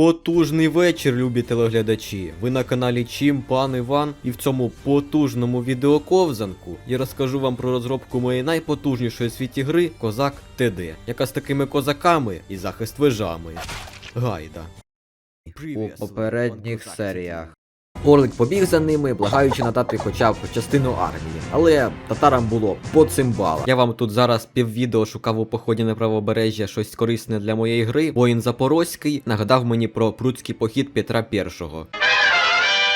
Потужний вечір, любі телеглядачі. Ви на каналі Чим Пан Іван, і в цьому потужному відеоковзанку я розкажу вам про розробку моєї найпотужнішої в світі гри Козак ТД, яка з такими козаками і захист вежами. Гайда. у попередніх серіях. Орлик побіг за ними, благаючи надати хоча б частину армії, але татарам було по цимбалам. Я вам тут зараз піввідео шукав у поході на правобережжя щось корисне для моєї гри. Воїн Запорозький нагадав мені про прудський похід Петра І.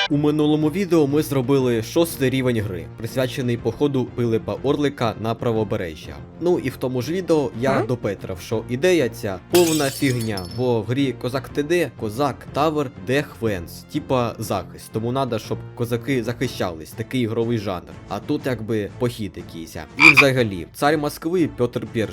У минулому відео ми зробили шостий рівень гри, присвячений походу Пилипа Орлика на правобережжя. Ну і в тому ж відео я допетрав, що ідея ця повна фігня, бо в грі Козак ТД, Козак Тавер, Дехвенс, типа захист. Тому треба, щоб козаки захищались, такий ігровий жанр. А тут якби похід якийсь. І взагалі, цар Москви Петр І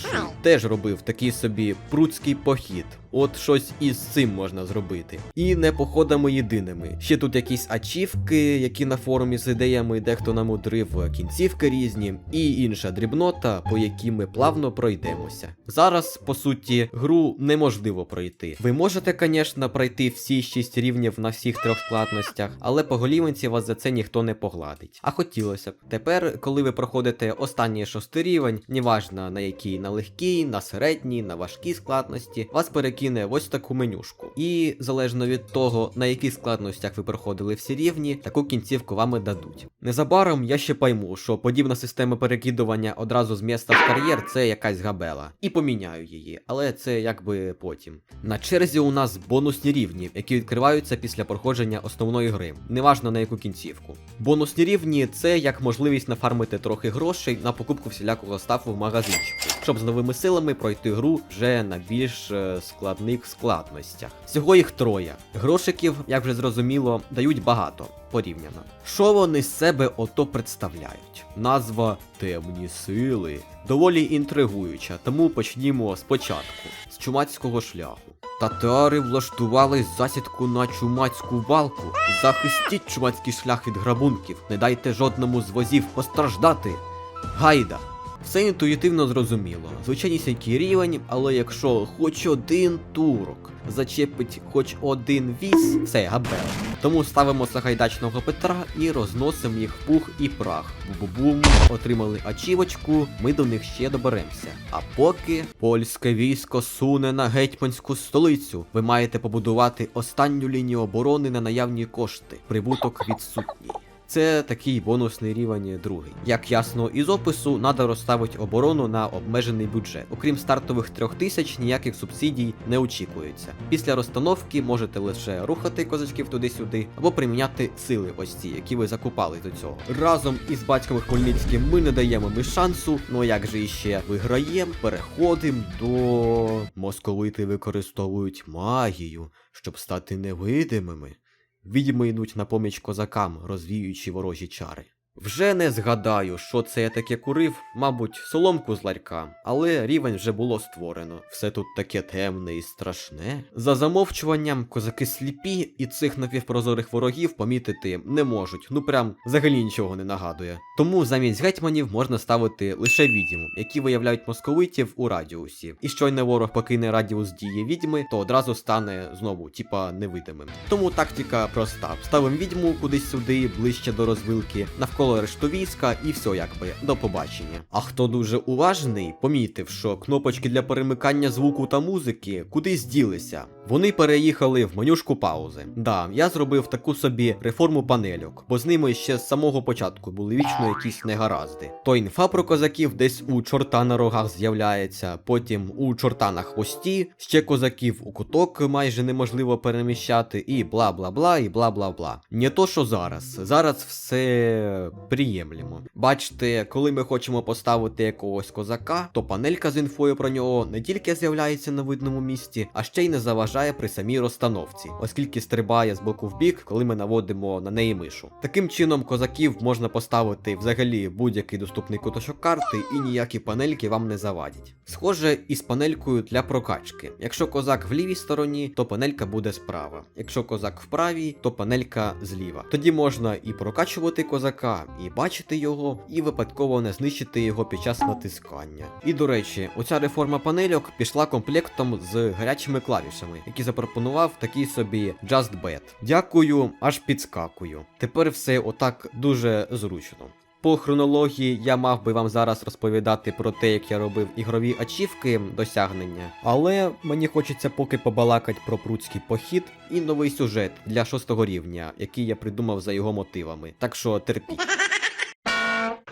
теж робив такий собі прудський похід. От щось із цим можна зробити. І не походами єдиними. Ще тут якісь ачівки, які на форумі з ідеями дехто намудрив, кінцівки різні, і інша дрібнота, по якій ми плавно пройдемося. Зараз, по суті, гру неможливо пройти. Ви можете, звісно, пройти всі 6 рівнів на всіх трьох складностях, але по голівенці вас за це ніхто не погладить. А хотілося б. Тепер, коли ви проходите останній шостий рівень, неважно на який, на легкий, на середній, на важкій складності, вас перекине в ось таку менюшку. І залежно від того, на яких складностях ви проходили всі рівні, таку кінцівку вам і дадуть. Незабаром я ще пойму, що подібна система перекидування одразу з міста в кар'єр це якась габела. І поміняю її, але це якби потім. На черзі у нас бонусні рівні, які відкриваються після проходження основної гри, неважно на яку кінцівку. Бонусні рівні це як можливість нафармити трохи грошей на покупку всілякого стафу в магазинчику, щоб з новими силами пройти гру вже на більш е, складних складностях. Всього їх троє. Грошиків, як вже зрозуміло, дають багато. Порівняно. Що вони з себе ото представляють? Назва Темні сили доволі інтригуюча, тому почнімо спочатку, з чумацького шляху. Татари влаштували засідку на чумацьку балку. Захистіть чумацький шлях від грабунків, не дайте жодному з возів постраждати. Гайда! Все інтуїтивно зрозуміло. Звичайнісінький рівень, але якщо хоч один турок зачепить хоч один віз, все габел. Тому ставимо сагайдачного Петра і розносимо їх пух і прах. Бу-бу-бум, отримали ачівочку, ми до них ще доберемося. А поки польське військо суне на гетьманську столицю, ви маєте побудувати останню лінію оборони на наявні кошти. Прибуток відсутній. Це такий бонусний рівень другий. Як ясно із опису, треба розставити оборону на обмежений бюджет. Окрім стартових трьох тисяч, ніяких субсидій не очікується. Після розстановки можете лише рухати козачків туди-сюди, або приміняти сили ось ці, які ви закупали до цього. Разом із батьком Хмельницьким ми не даємо ми шансу, ну як же іще виграємо, переходимо до московити використовують магію, щоб стати невидимими. Відьми йдуть на поміч козакам, розвіюючи ворожі чари. Вже не згадаю, що це я таке курив, мабуть, соломку з ларька, але рівень вже було створено. Все тут таке темне і страшне. За замовчуванням, козаки сліпі і цих напівпрозорих ворогів помітити не можуть, ну прям взагалі нічого не нагадує. Тому замість гетьманів можна ставити лише відьму, які виявляють московитів у радіусі. І щойно ворог покине радіус дії відьми, то одразу стане знову, типа невидимим. Тому тактика проста: ставимо відьму кудись сюди, ближче до розвилки, навколо решту війська, і все якби до побачення. А хто дуже уважний, помітив, що кнопочки для перемикання звуку та музики кудись ділися. Вони переїхали в менюшку паузи. Да, я зробив таку собі реформу панельок, бо з ними ще з самого початку були вічно якісь негаразди. То інфа про козаків десь у чорта на рогах з'являється, потім у чорта на хвості, ще козаків у куток майже неможливо переміщати, і бла бла бла, і бла бла бла. Не то, що зараз. Зараз все приємлемо. Бачите, коли ми хочемо поставити якогось козака, то панелька з інфою про нього не тільки з'являється на видному місці, а ще й не заважає при самій розстановці, оскільки стрибає з боку в бік, коли ми наводимо на неї мишу. Таким чином, козаків можна поставити взагалі будь-який доступний куточок карти, і ніякі панельки вам не завадять. Схоже, із панелькою для прокачки. Якщо козак в лівій стороні, то панелька буде справа. Якщо козак в правій, то панелька зліва. Тоді можна і прокачувати козака, і бачити його, і випадково не знищити його під час натискання. І до речі, оця реформа панельок пішла комплектом з гарячими клавішами, які запропонував такий собі Just Bet. Дякую, аж підскакую. Тепер все отак дуже зручно. По хронології я мав би вам зараз розповідати про те, як я робив ігрові ачівки досягнення, але мені хочеться поки побалакати про прудський похід і новий сюжет для шостого рівня, який я придумав за його мотивами. Так що терпіть.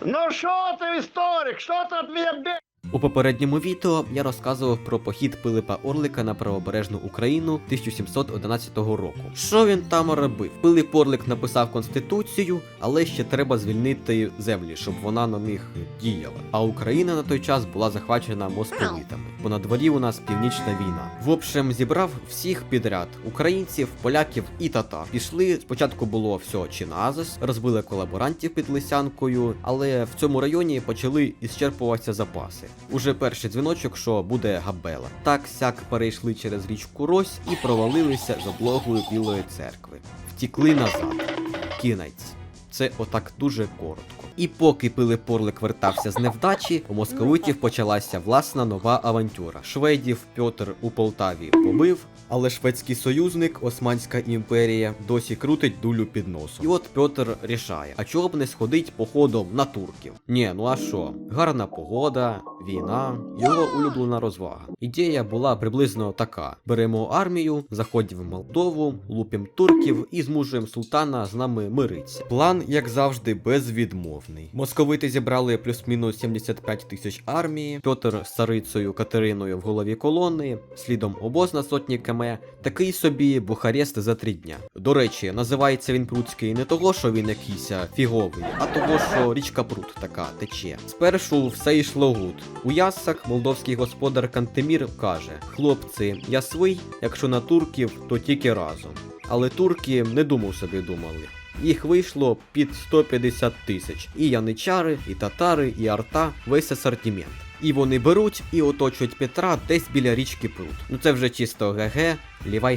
Ну що ти, історик? Що ти від мене бе... У попередньому відео я розказував про похід Пилипа Орлика на правобережну Україну 1711 року. Що він там робив? Пилип Орлик написав конституцію, але ще треба звільнити землі, щоб вона на них діяла. А Україна на той час була захвачена московитами, бо на дворі у нас північна війна. В общем, зібрав всіх підряд: українців, поляків і татар. Пішли спочатку було все чиназис, розбили колаборантів під Лисянкою, але в цьому районі почали ісчерпуватися запаси. Уже перший дзвіночок, що буде габела. Так сяк перейшли через річку Рось і провалилися з облогою Білої церкви. Втікли назад. Кінець. Це отак дуже коротко. І поки пили порлик вертався з невдачі, у московитів почалася власна нова авантюра. Шведів Пьотр у Полтаві побив, але шведський союзник, Османська імперія, досі крутить дулю під носом. І от Пьотр рішає: а чого б не сходить походом на турків? Ні, ну а що? Гарна погода, війна, його улюблена розвага. Ідея була приблизно така: беремо армію, заходимо в Молдову, лупимо турків і змушуємо султана з нами миритися. План, як завжди, безвідмовний. Московити зібрали плюс-мінус 75 тисяч армії, Пьотр з царицею Катериною в голові колони, слідом обоз на сотні км, такий собі Бухарест за три дня. До речі, називається він Прудський не того, що він якийсь фіговий, а того, що річка Прут така тече. Спершу все йшло гуд. У ясах молдовський господар Кантемір каже: Хлопці, я свий, якщо на турків, то тільки разом. Але турки не думав собі думали. Їх вийшло під 150 тисяч. І яничари, і татари, і арта, весь асортимент. І вони беруть і оточують Петра десь біля річки Прут. Ну це вже чисто ГГ, лівай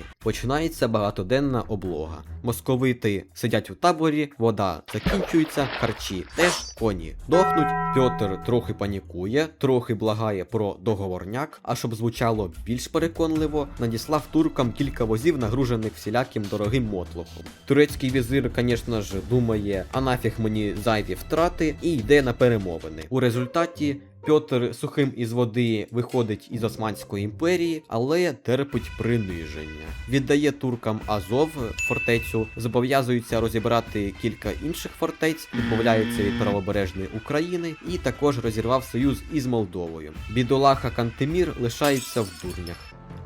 скатки. Починається багатоденна облога. Московити сидять у таборі, вода закінчується, харчі теж коні дохнуть. Пьотр трохи панікує, трохи благає про договорняк. А щоб звучало більш переконливо, надіслав туркам кілька возів, нагружених всіляким дорогим мотлохом. Турецький візир, звісно ж, думає, а нафіг мені зайві втрати, і йде на перемовини. У результаті. Пьотр сухим із води виходить із Османської імперії, але терпить приниження. Віддає туркам Азов фортецю, зобов'язується розібрати кілька інших фортець, відмовляється від правобережної України і також розірвав союз із Молдовою. Бідолаха Кантемір лишається в дурнях.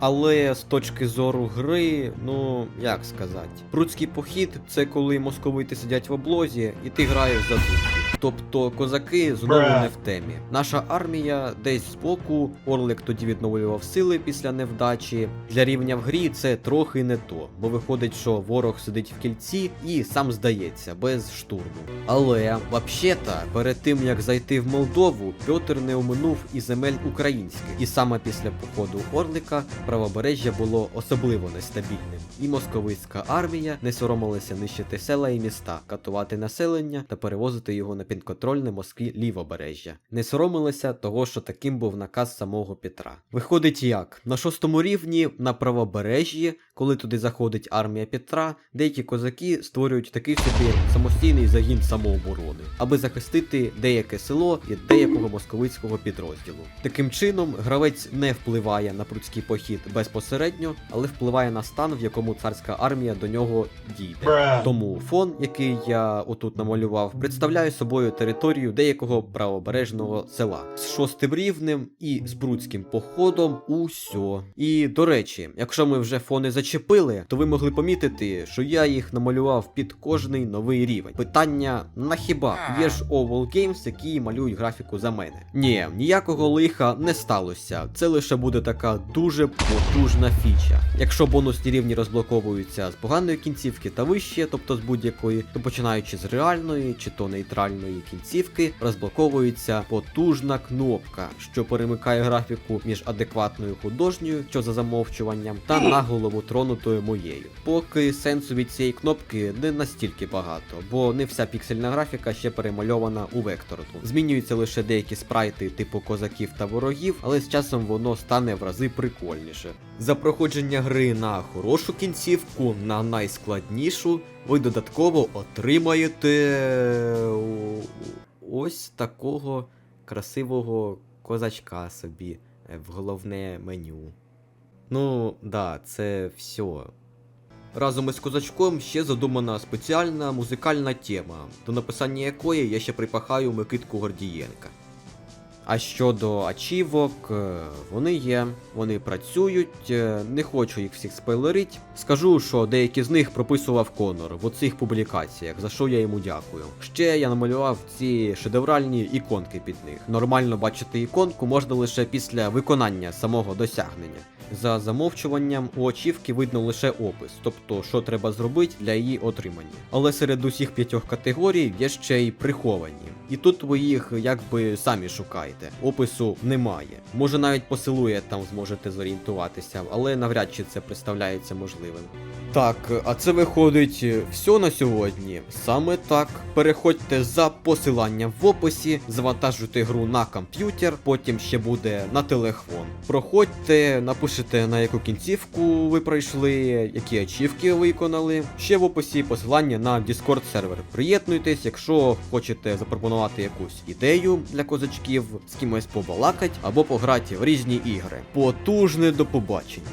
Але з точки зору гри, ну як сказати, прудський похід це коли московити сидять в облозі, і ти граєш за турків. Тобто козаки знову не в темі. Наша армія десь збоку, Орлик тоді відновлював сили після невдачі. Для рівня в грі це трохи не то, бо виходить, що ворог сидить в кільці і сам здається, без штурму. Але взагалі-то, перед тим як зайти в Молдову, Пьотр не оминув і земель українських. І саме після походу Орлика правобережжя було особливо нестабільним. І московицька армія не соромилася нищити села і міста, катувати населення та перевозити його на підконтрольне Москві лівобережжя. Не соромилася того, що таким був наказ самого Петра. Виходить як? На шостому рівні на правобережжі, коли туди заходить армія Петра, деякі козаки створюють такий собі самостійний загін самооборони, аби захистити деяке село від деякого московицького підрозділу. Таким чином, гравець не впливає на прудський похід безпосередньо, але впливає на стан, в якому царська армія до нього дійде. Тому фон, який я отут намалював, представляє собою територію деякого правобережного села з шостим рівнем і з прудським походом. Усьо. І до речі, якщо ми вже фони зачепили, то ви могли помітити, що я їх намалював під кожний новий рівень. Питання на хіба є ж Oval Games, які малюють графіку за мене? Ні, ніякого лиха не сталося. Це лише буде така дуже потужна фіча. Якщо бонусні рівні розблоковуються з поганої кінцівки та вище, тобто з будь-якої, то починаючи з реальної чи то нейтральної, кожної кінцівки розблоковується потужна кнопка, що перемикає графіку між адекватною художньою, що за замовчуванням, та наголову тронутою моєю. Поки сенсу від цієї кнопки не настільки багато, бо не вся піксельна графіка ще перемальована у векторну. Змінюються лише деякі спрайти типу козаків та ворогів, але з часом воно стане в рази прикольніше. За проходження гри на хорошу кінцівку, на найскладнішу, ви додатково отримаєте ось такого красивого козачка собі е, в головне меню. Ну, да, це все. Разом із козачком ще задумана спеціальна музикальна тема, до написання якої я ще припахаю Микитку Гордієнка. А щодо ачівок, е, вони є, вони працюють, е, не хочу їх всіх спойлерить. Скажу, що деякі з них прописував Конор в оцих публікаціях, за що я йому дякую. Ще я намалював ці шедевральні іконки під них. Нормально бачити іконку можна лише після виконання самого досягнення. За замовчуванням у ачівки видно лише опис, тобто що треба зробити для її отримання. Але серед усіх п'ятьох категорій є ще й приховані. І тут ви їх якби самі шукаєте. Опису немає. Може навіть посилує там зможете зорієнтуватися, але навряд чи це представляється можливим. Так, а це виходить все на сьогодні. Саме так. Переходьте за посиланням в описі, завантажуйте гру на комп'ютер, потім ще буде на телефон. Проходьте, напишете на яку кінцівку ви пройшли, які ачівки виконали. Ще в описі посилання на Discord сервер. Приєднуйтесь, якщо хочете запропонувати якусь ідею для козачків, з кимось побалакать або пограти в різні ігри. Потужне до побачення.